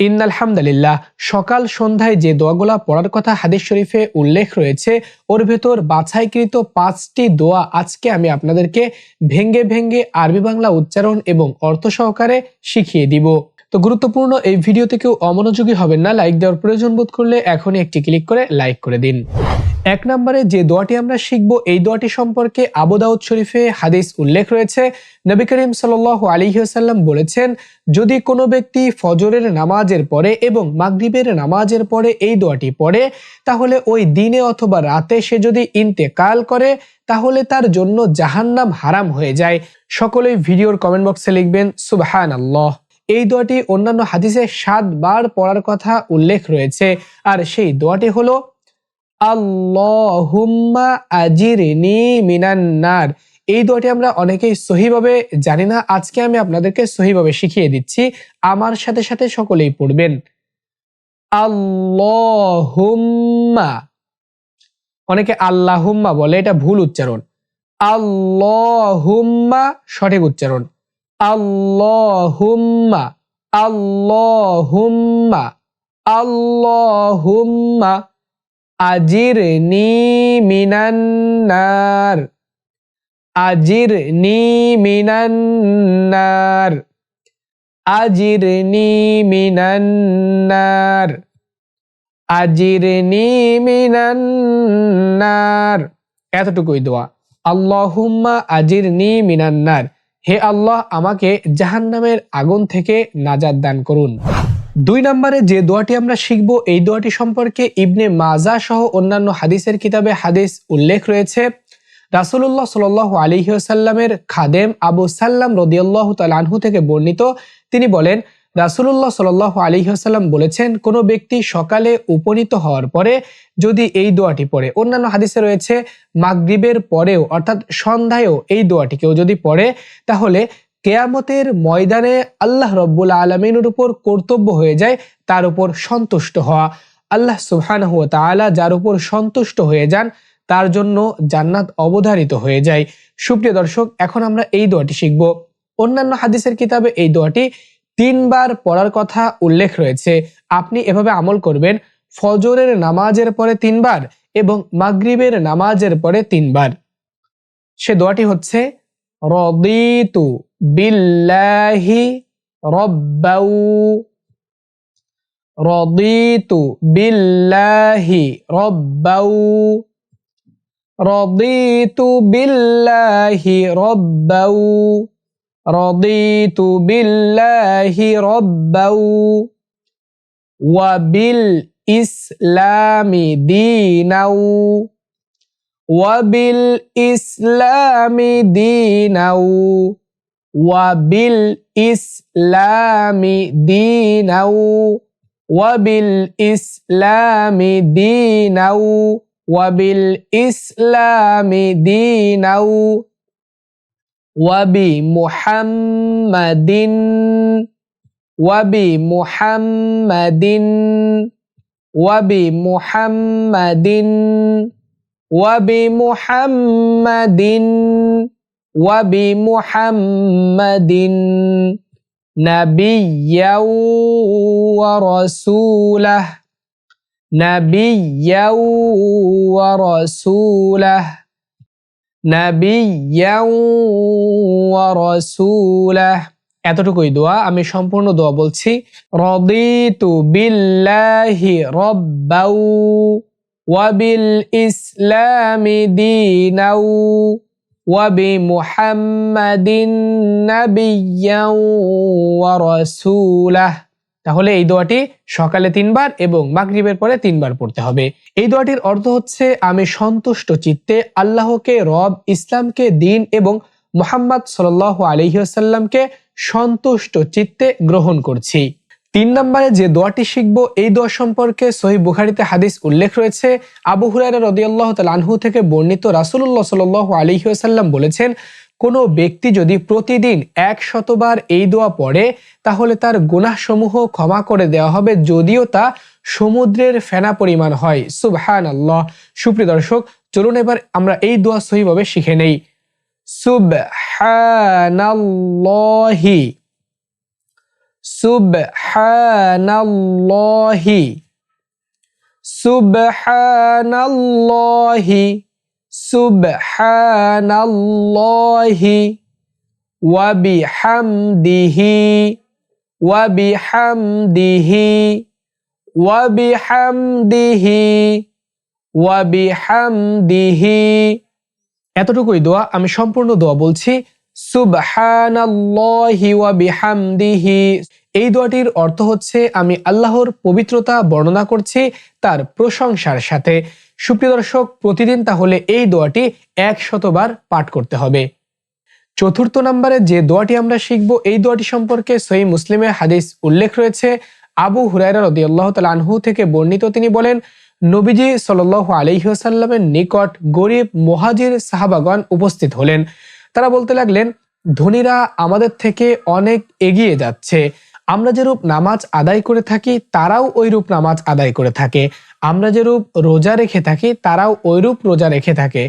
In আলহামদুলিল্লাহ সকাল সন্ধ্যায় যে দোয়াগুলা পড়ার কথা হাদিস শরীফে উল্লেখ রয়েছে, ওর ভেতর বাছাইকৃত পাঁচটি দোয়া আজকে আমি আপনাদেরকে ভেঙ্গে ভেঙ্গে আরবি বাংলা উচ্চারণ এবং অর্থ সহকারে শিখিয়ে দিব। তো গুরুত্বপূর্ণ এই ভিডিওতে কেউ অমনোযোগী হবেন না, লাইক দেওয়ার প্রয়োজন বোধ করলে এখনই একটি ক্লিক করে লাইক করে দিন। এক নম্বরে যে দোয়াটি আমরা শিখব, এই দোয়াটি সম্পর্কে আবুদাউদ শরীফে হাদিস উল্লেখ রয়েছে। নবী করিম সাল আলিহাসাল্লাম বলেছেন, যদি কোনো ব্যক্তি ফজরের নামাজের পরে এবং মাগরিবের নামাজের পরে এই দোয়াটি পড়ে, তাহলে ওই দিনে অথবা রাতে সে যদি ইন্তেকাল করে, তাহলে তার জন্য জাহান্নাম হারাম হয়ে যায়। সকলেই ভিডিওর কমেন্ট বক্সে লিখবেন সুবাহান আল্লাহ এই দোয়াটি অন্যান্য হাদিসে সাতবার পড়ার কথা উল্লেখ রয়েছে। আর সেই দোয়াটি হলো আল্লাহুম্মা আজিরনি মিনান্নার এই দোয়াটি আমরা অনেকেই সহিভাবে জানি না। আজকে আমি আপনাদেরকে সহিভাবে শিখিয়ে দিচ্ছি। আমার সাথে সাথে সকলেই পড়বেন। আল্লাহুম্মা। অনেকে আল্লাহুম্মা বলে, এটা ভুল উচ্চারণ। আল্লাহুম্মা, সঠিক উচ্চারণ। আল্লাহুম্মা আল্লাহুম্মা আল্লাহুম্মা। আজির নি মিনান্নার। আজির নি মিনান্নার। আজির নি মিনান্নার। আজির নি মিনান্নার। এতটুকুই দোয়া। আল্লাহুম্মা আজির নি মিনান্নার। হে আল্লাহ, আমাকে জাহান্নামের আগুন থেকে নাজাদ দান করুন। দুই নম্বরে যে দোয়াটি আমরা শিখব, এই দোয়াটি সম্পর্কে ইবনে মাজা সহ অন্যান্য হাদিসের কিতাবে হাদিস উল্লেখ রয়েছে। রাসুল্লাহ সাল আলিহাসাল্লামের খাদেম আবু সাল্লাম রদিয়াল্লাহ তালানহু থেকে বর্ণিত, তিনি বলেন রাসুল্লাহ সাল আলিহাসাল্লাম বলেছেন, কোনো ব্যক্তি সকালে উপনীত হওয়ার পরে যদি এই দোয়াটি পড়ে, অন্যান্য হাদিসে রয়েছে, মাগরিবের পরেও অর্থাৎ সন্ধ্যায়ও এই দোয়াটি কেউ যদি পড়ে, তাহলে কেয়ামতের ময়দানে আল্লাহ রব্বুল আলমিনের উপর কর্তব্য হয়ে যায়, তার উপর সন্তুষ্ট হওয়া। আল্লাহ সুহান তালা যার উপর সন্তুষ্ট হয়ে যান, তার জন্য জান্নাত অবধারিত হয়ে যায়। সুপ্রিয় দর্শক, এখন আমরা এই দোয়াটি শিখব। অন্যান্য হাদিসের কিতাবে এই দোয়াটি তিনবার পড়ার কথা উল্লেখ রয়েছে। আপনি এভাবে আমল করবেন, ফজরের নামাজের পরে তিনবার এবং মাগরিবের নামাজের পরে তিনবার। সে দোয়াটি হচ্ছে, রদিতু। বিল্লাহি রব্বাউ রদিতু বিল্লাহি রব্বাউ রদিতু বিল্লাহি রব্বাউ রদিতু বিল্লাহি রব্বাউ ওয়াবিল ইসলামি দিনাউ ওয়াবিল ইসলামি দিনাউ ওয়াবিল ইসলামি দিনাউ ওয়াবিল ইসলামি দিনাউ ওয়াবিল ইসলামি দিনাউ ওয়াবি মুহাম্মাদিন ওয়াবি রাসূলাহ নাবিয়্যাও ওয়া রাসূলাহ নাবিয়্যাও ওয়া রাসূলাহ এতটুকুই দোয়া, আমি সম্পূর্ণ দোয়া বলছি। রদিতু বিল্লাহি রব্বাউ ওয়াবিল ইসলামি দিনাউ। তাহলে এই দোয়াটি সকালে তিনবার এবং মাগরিবের পরে তিনবার পড়তে হবে। এই দোয়াটির অর্থ হচ্ছে, আমি সন্তুষ্ট চিত্তে আল্লাহকে, রব, ইসলামকে, দিন এবং মোহাম্মদ সাল আলহিহাসাল্লামকে সন্তুষ্ট চিত্তে গ্রহণ করছি। তিন নম্বরে যে দোয়াটি শিখব, এই দোয়া সম্পর্কে সহি বুখারিতে হাদিস উল্লেখ রয়েছে। আবু হুরায়রা রদিয়াল্লাহ আনহু থেকে বর্ণিত রাসুল্লাহ সাল আলহিহাসাল্লাম বলেছেন, কোনো ব্যক্তি যদি প্রতিদিন এক শতবার এই দোয়া পড়ে, তাহলে তার গুনাহসমূহ ক্ষমা করে দেওয়া হবে, যদিও তা সমুদ্রের ফেনা পরিমাণ হয়। সুবহান আল্লাহ সুপ্রিয় দর্শক, চলুন এবার আমরা এই দোয়া সহিভাবে শিখে নেই। সুবহানাল্লাহি। সুবহানাল্লাহি সুবহানাল্লাহি সুবহানাল্লাহি, ওয়া বিহামদিহি ওয়া বিহামদিহি ওয়া বিহামদিহি ওয়া বিহামদিহি। এতটুকুই দোয়া, আমি সম্পূর্ণ দোয়া বলছি। সুবহানাল্লাহি এই দোয়াটির অর্থ হচ্ছে, আমি আল্লাহর পবিত্রতা বর্ণনা করছি তার প্রশংসার সাথে। সুপ্রিয় দর্শক, প্রতিদিন তাহলে এই দোয়াটি এক শতবার পাঠ করতে হবে। চতুর্থ নম্বরে যে দোয়াটি আমরা শিখব, এই দোয়াটি সম্পর্কে সহি মুসলিমে হাদিস উল্লেখ রয়েছে। আবু হুরাইরা রদি আল্লাহ আনহু থেকে বর্ণিত তিনি বলেন, নবীজি সাল আলহিহাসাল্লামের নিকট গরিব, মহাজির সাহাবাগণ উপস্থিত হলেন। তারা বলতে লাগলেন, ধনীরা আমাদের থেকে অনেক এগিয়ে যাচ্ছে। আমরা যেরূপ নামাজ আদায় করে থাকি, তারাও ওইরূপ নামাজ আদায় করে থাকে। আমরা যেরূপ রোজা রেখে থাকি, তারাও ওইরূপ রোজা রেখে থাকে।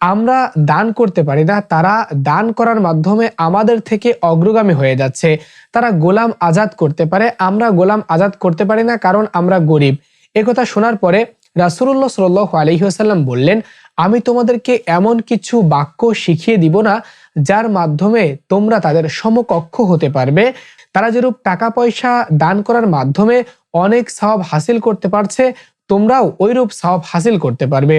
আমরা দান করতে পারি না, তারা দান করার মাধ্যমে আমাদের থেকে অগ্রগামী হয়ে যাচ্ছে। তারা গোলাম আজাদ করতে পারে, আমরা গোলাম আজাদ করতে পারি না, কারণ আমরা গরিব। একথা শোনার পরে রাসুল্লাহ সাল আলহিহাসাল্লাম বললেন, আমি তোমাদেরকে এমন কিছু বাক্য শিখিয়ে দিব না, যার মাধ্যমে তোমরা তাদের সমকক্ষ হতে পারবে। তারা যেরূপ টাকা পয়সা দান করার মাধ্যমে অনেক সওয়াব হাসিল করতে পারছে, তোমরাও ওইরূপ সওয়াব হাসিল করতে পারবে।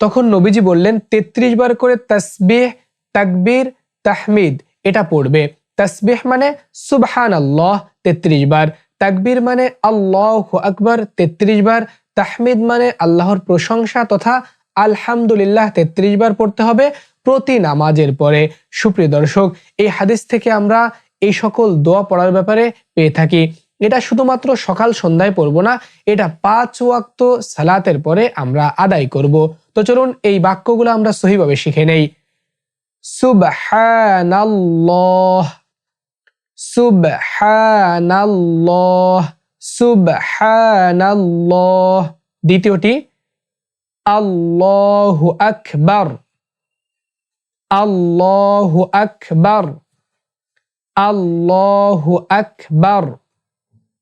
তখন নবীজি বললেন ৩৩ বার করে তসবিহ, তাকবীর, তাহমিদ, এটা পড়বে। তসবিহ মানে সুবহান আল্লাহ তেত্রিশ বার, তাকবীর মানে আল্লাহ আকবর তেত্রিশ বার তাহমিদ মানে আল্লাহর প্রশংসা তথা আলহামদুলিল্লাহ তেত্রিশ বার পড়তে হবে প্রতি নামাজের পরে। সুপ্রিয় দর্শক, এই হাদিস থেকে আমরা এই সকল দোয়া পড়ার ব্যাপারে পেয়ে থাকি। এটা শুধুমাত্র সকাল সন্ধ্যায় পড়ব না, এটা পাঁচ ওয়াক্ত সালাতের পরে আমরা আদায় করব। তো চলুন এই বাক্যগুলো আমরা সহিভাবে শিখে নেই। সুবহানাল্লাহ সুবহানাল্লাহ। সুবহানাল্লাহ। দ্বিতীয়টি, আল্লাহু আকবার। আল্লাহু আকবার। আল্লাহু আকবার।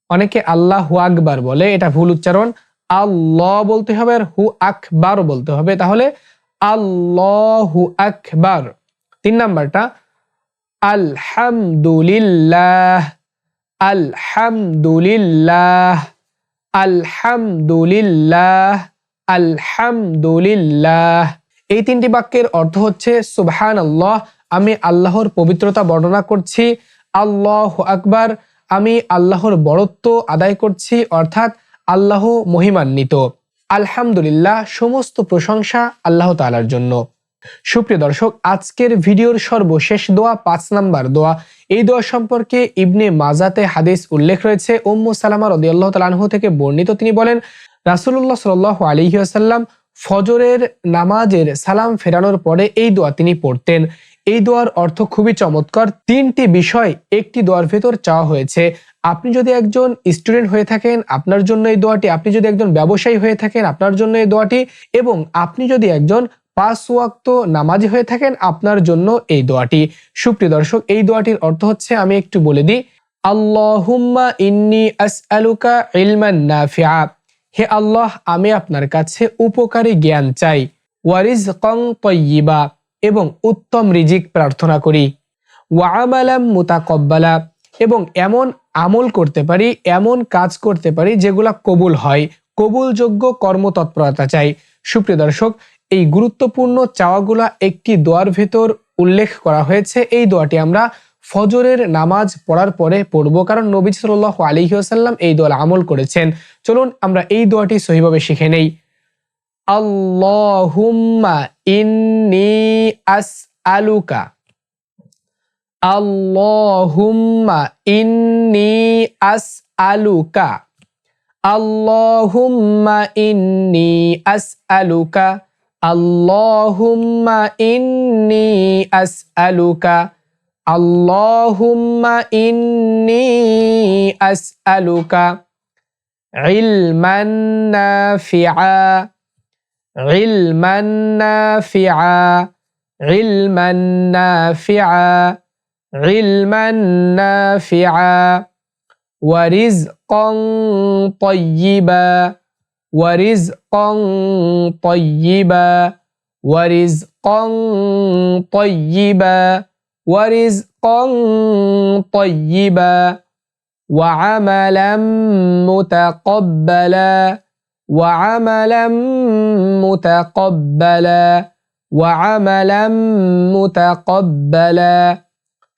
অনেকে আল্লাহু আকবার বলে, এটা ভুল উচ্চারণ। আল্লাহ বলতে হবে আর হু আকবার বলতে হবে। তাহলে আল্লাহু আকবার। তিন নাম্বারটা, আলহামদুলিল্লাহ। আলহামদুলিল্লাহ আলহামদুলিল্লাহ আলহামদুলিল্লাহ। এই তিনটি বাক্যের অর্থ হচ্ছে সুবহান আল্লাহ আমি আল্লাহর পবিত্রতা বর্ণনা করছি, আল্লাহ আকবার, আমি আল্লাহর বড়ত্ব আদায় করছি, অর্থাৎ আল্লাহ মহিমান্বিত। আলহামদুলিল্লাহ, সমস্ত প্রশংসা আল্লাহ তালার জন্য। সুপ্রিয় দর্শক, আজকের ভিডিওর সর্বশেষ দোয়া, পাঁচ নাম্বার দোয়া, এই দোয়া সম্পর্কে ইবনে মাজাতে হাদিস উল্লেখ রয়েছে। ওম্মু সালামা রদি আল্লাহ তালাহ থেকে বর্ণিত তিনি বলেন রাসুল্লাহ সাল আলিহাসাল্লাম ফজরের নামাজের সালাম ফেরানোর পরে এই দোয়া তিনি পড়তেন। এই দোয়ার অর্থ খুবই চমৎকার। তিনটি বিষয় একটি দোয়ার ভেতর চাওয়া হয়েছে। আপনি যদি একজন স্টুডেন্ট হয়ে থাকেন, আপনার জন্য এই দোয়াটি, আপনি যদি একজন ব্যবসায়ী হয়ে থাকেন, আপনার জন্য এই দোয়াটি, এবং আপনি যদি একজন পাঁচ ওয়াক্ত নামাজি হয়ে থাকেন আপনার জন্য এই দোয়াটি। সুপ্রিয় দর্শক, এই দোয়াটির অর্থ হচ্ছে, আমি একটু বলে দিই, আল্লাহুম্মা ইন্নি আসআলুকা ইলমান নাফিআ। হে আল্লাহ, আমি আপনার কাছে উপকারী জ্ঞান চাই ওয়ারিজ কং তৈবা এবং উত্তম রিজিক প্রার্থনা করি ওয়ামালাম মুতাকব্বালা, এবং এমন আমল করতে পারি, এমন কাজ করতে পারি যেগুলা কবুল হয়, কবুলযোগ্য কর্মতৎপরতা চাই। সুপ্রিয় দর্শক এই গুরুত্বপূর্ণ চাওয়াগুলা একটি দোয়ার ভেতর উল্লেখ করা হয়েছে। এই দোয়াটি আমরা ফজরের নামাজ পড়ার পরে পড়ব, কারণ নবী সাল আলিহাসাল্লাম এই দোয়া আমল করেছেন। চলুন আমরা এই দোয়াটি সহিভাবে শিখে নেই। আল্লাহুম্মা আস আলুকা আল্লাহুম্মা আস আলুকা ইন্নি আস আলুকা اللهم إني أسألك اللهم إني أسألك علما نافعا علما نافعا علما نافعا علما نافعا ورزقا طيبا ورزقا طيبا ورزقا طيبا ورزقا طيبا وعملا متقبلا وعملا متقبلا وعملا متقبلا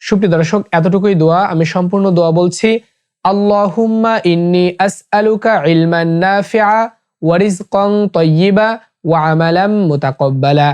সুপ্রিয় দর্শক এতটুকুই দোয়া আমি সম্পূর্ণ দোয়া বলছি আল্লাহুম্মা ইন্নি আসআলুকা ইলমান নাফিআ ওয়া রিজকান তাইয়্যিবা ওয়া আমালাম মুতাকাব্বালা।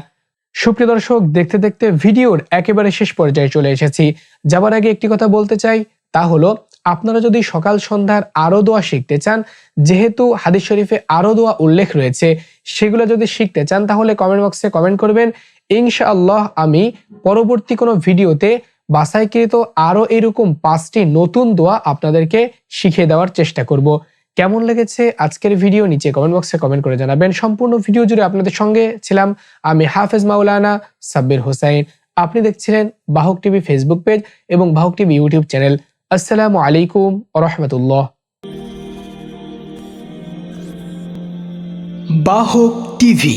সুপ্রিয় দর্শক, দেখতে দেখতে ভিডিওর একেবারে শেষ পর্যায়ে চলে এসেছি। যাবার আগে একটি কথা বলতে চাই, তা হলো, আপনারা যদি সকাল সন্ধ্যার আরও দোয়া শিখতে চান, যেহেতু হাদিস শরীফে আরও দোয়া উল্লেখ রয়েছে, সেগুলো যদি শিখতে চান, তাহলে কমেন্ট বক্সে কমেন্ট করবেন। ইনশাআল্লাহ আমি পরবর্তী কোনো ভিডিওতে বাসাইকৃত আরও এরকম পাঁচটি নতুন দোয়া আপনাদেরকে শিখিয়ে দেওয়ার চেষ্টা করব। কেমন লেগেছে আজকের ভিডিও নিচে কমেন্ট বক্সে কমেন্ট করে জানাবেন। সম্পূর্ণ ভিডিও জুড়ে আপনাদের সঙ্গে ছিলাম আমি হাফেজ মাওলানা সাব্বির হোসাইন। আপনি দেখছিলেন বাহক টিভি ফেসবুক পেজ এবং বাহক টিভি ইউটিউব চ্যানেল আসসালামু আলাইকুম রহমতুল্লাহ। বাহক টিভি